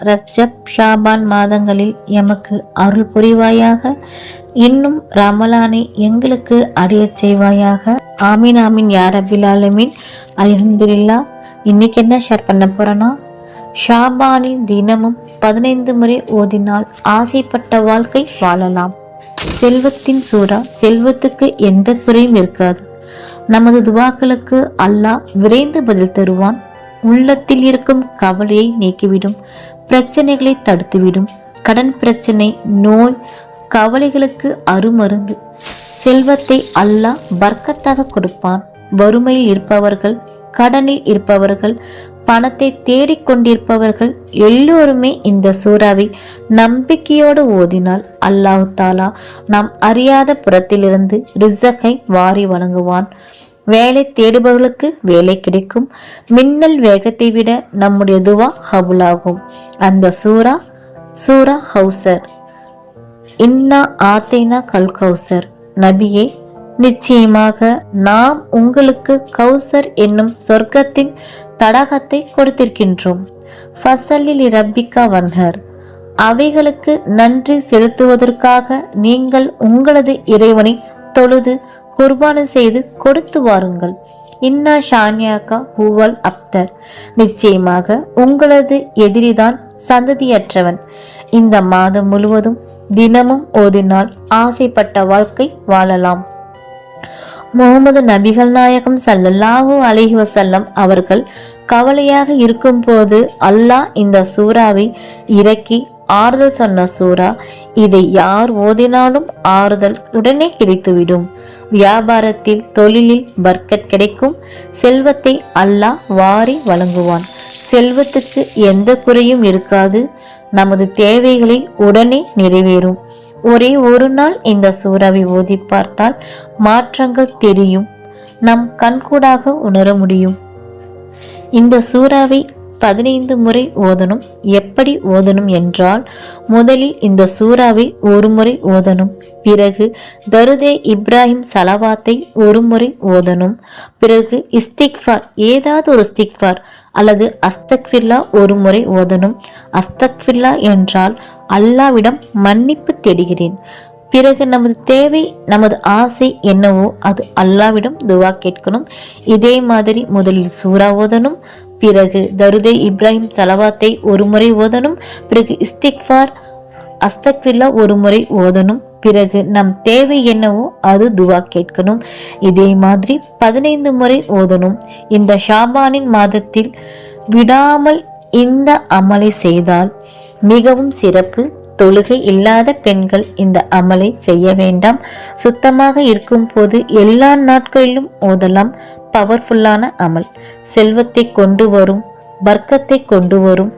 ரஜப் ஷாபான் மாதங்களில் எமக்கு அருள் புரிவாயாக. இன்னும் ரமலானை எங்களுக்கு அடையச் செய்வாயாக. ஆமீன் ஆமீன் யா ரபில் ஆலமீன். இன்னைக்கு என்ன ஷேர் பண்ண போறேன்னா ஷாபானில் தினமும் பதினைந்து முறை ஓதினால் ஆசைப்பட்ட வாழ்க்கை வாழலாம். செல்வத்தின் சூறா செல்வத்துக்கு எந்த குறையும் இருக்காது. நமது துவாக்களுக்கு அல்லாஹ் விரைந்து பதில் தருவான். உள்ளத்தில் இருக்கும் கவலையை நீக்கிவிடும். பிரச்சனைகளை தடுத்துவிடும். கடன் பிரச்சனை நோய் கவலைகளுக்கு அருமருந்து. செல்வத்தை அல்லாஹ் பர்க்கத்தாக கொடுப்பான். வறுமையில் இருப்பவர்கள் கடனில் இருப்பவர்கள் பணத்தை தேடிக்கொண்டிருப்பவர்கள் எல்லோருமே இந்த சூறாவை நம்பிக்கையோடு ஓதினால் அல்லாஹ் தாலா நாம் அறியாத புறத்திலிருந்து ரிசக்கை வாரி வழங்குவான். வேலை தேடுபவர்களுக்கு வேலை கிடைக்கும். மின்னல் வேகத்தை விட நம்முடைய துவா ஹபுலாகும். அந்த சூரா சூரா ஹவுசர். இன்னா ஆத்தைனா கல் கௌசர் நபியே நிச்சயமாக நாம் உங்களுக்கு கௌசர் என்னும் சொர்க்கத்தின் தடாகத்தை கொடுத்திருக்கின்றோம். ஃபசலில் ரப்பிக்கா வன்ஹர். அவைகளுக்கு நன்றி செலுத்துவதற்காக நீங்கள் உங்களது இறைவனை தொழுது குர்பானம் செய்து கொடுத்து வாருங்கள். இன்னா ஷான்யாக்கா ஹூவல் அப்தர். நிச்சயமாக உங்களது எதிரிதான் சந்ததியற்றவன். இந்த மாதம் முழுவதும் தினமும் ஓதினால் ஆசைப்பட்ட வாழ்க்கை வாழலாம். முகமது நபிகள் நாயகம் சல்லல்லாஹூ அலஹி வசல்லம் அவர்கள் கவலையாக இருக்கும்போது அல்லாஹ் இந்த சூறாவை இறக்கி ஆறுதல் சொன்ன சூறா இதை யார் ஓதினாலும் ஆறுதல் உடனே கிடைத்துவிடும். வியாபாரத்தில் தொழிலில் பர்க்கத் கிடைக்கும். செல்வத்தை அல்லாஹ் வாரி வழங்குவான். செல்வத்துக்கு எந்த குறையும் இருக்காது. நமது தேவைகளை உடனே நிறைவேறும். ஒரே ஒரு நாள் இந்த சூறாவை ஓதி பார்த்தால் மாற்றங்கள் தெரியும். நம் கண்கூடாக உணர முடியும். இந்த சூறாவை பதினைந்து முறை ஓதணும். எப்படி ஓதணும் என்றால் முதலில் இந்த சூறாவை ஒரு முறை ஓதணும். பிறகு தருதே இப்ராஹிம் சலவாத்தை ஒரு முறை ஓதணும். பிறகு இஸ்திக்ஃபார் ஏதாவது ஒரு இஸ்திக்ஃபார் அல்லது அஸ்தக்ஃபில்லா ஒரு முறை ஓதணும். அஸ்தக்ஃபில்லா என்றால் அல்லாவிடம் மன்னிப்பு தேடுகிறேன். பிறகு நமது தேவை நமது ஆசை என்னவோ அது அல்லாவிடம் துவா கேட்கணும். இதே மாதிரி முதலில் சூறா ஓதணும். பிறகு தருதே இப்ராஹிம் சலவாத்தை ஒரு முறை ஓதனும் பிறகு இஸ்திக்ஃபார் அஸ்தக்ஃபில்லா ஒரு முறை ஓதனும் பிறகு நம் தேவை என்னவோ அது துவா கேட்கணும். இதே மாதிரி பதினைந்து முறை ஓதணும் இந்த ஷாபானின் மாதத்தில் விடாமல் இந்த அமலை செய்தால் மிகவும் சிறப்பு. தொழுகை இல்லாத பெண்கள் இந்த அமலை செய்ய வேண்டாம். சுத்தமாக இருக்கும் போது எல்லா நாட்களிலும் ஓதலாம். பவர்ஃபுல்லான அமல். செல்வத்தை கொண்டு வரும் வர்க்கத்தை கொண்டு வரும்.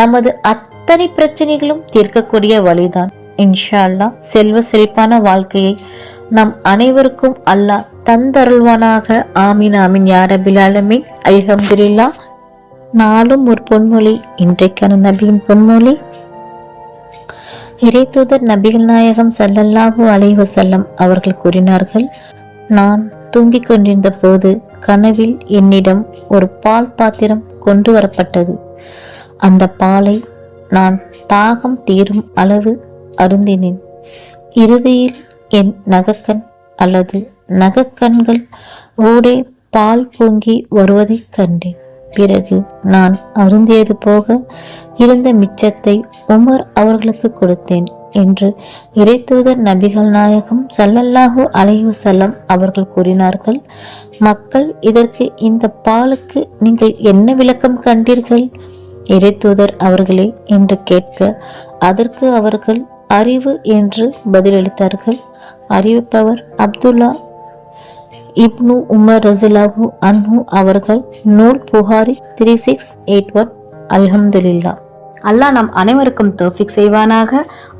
நமது அத்தனை பிரச்சனைகளும் தீர்க்கக்கூடிய வழிதான். இன்ஷா அல்லாஹ் செல்வ செழிப்பான வாழ்க்கையை நம் அனைவருக்கும் அல்லாஹ் தந்தருள்வானாக. ஆமீன் ஆமீன். யாரபில் அல்ஹம்துல்லா நாளும் ஒரு பொன்மொழி இன்றைக்கான நபியின் பொன்மொழி. இறைத்தூதர் நபிகள் நாயகம் சல்லல்லாஹூ அலைவசல்லம் அவர்கள் கூறினார்கள் நான் தூங்கிக் கொண்டிருந்த போது கனவில் என்னிடம் ஒரு பால் பாத்திரம் கொண்டு வரப்பட்டது. அந்த பாலை நான் தாகம் தீரும் அளவு அருந்தினேன். இறுதியில் என் நகக்கண் அல்லது நகக்கண்கள் ஊடே பால் பொங்கி வருவதைக் கண்டேன். பிறகு நான் அருந்தியது போக இருந்த மிச்சத்தை உமர் அவர்களுக்கு கொடுத்தேன். என்று இறைத்தூதர் நபிகள் நாயகம் சல்லல்லாஹூ அலைஹி செல்லம் அவர்கள் கூறினார்கள் மக்கள் இதற்கு இந்த பாலுக்கு நீங்கள் என்ன விளக்கம் கண்டீர்கள்? இறைத்தூதர் அவர்களே என்று கேட்க அதற்கு அவர்கள் அறிவு என்று பதிலளித்தார்கள். அறிவிப்பவர் அப்துல்லா இப்னு உமர் ரசிலாஹு அன்ஹு அவர்கள் நூல் Bukhari three six eight one அல்ஹம்துலில்லா அல்லாஹ் நம் அனைவருக்கும் தோஃபிக் செய்வானாக.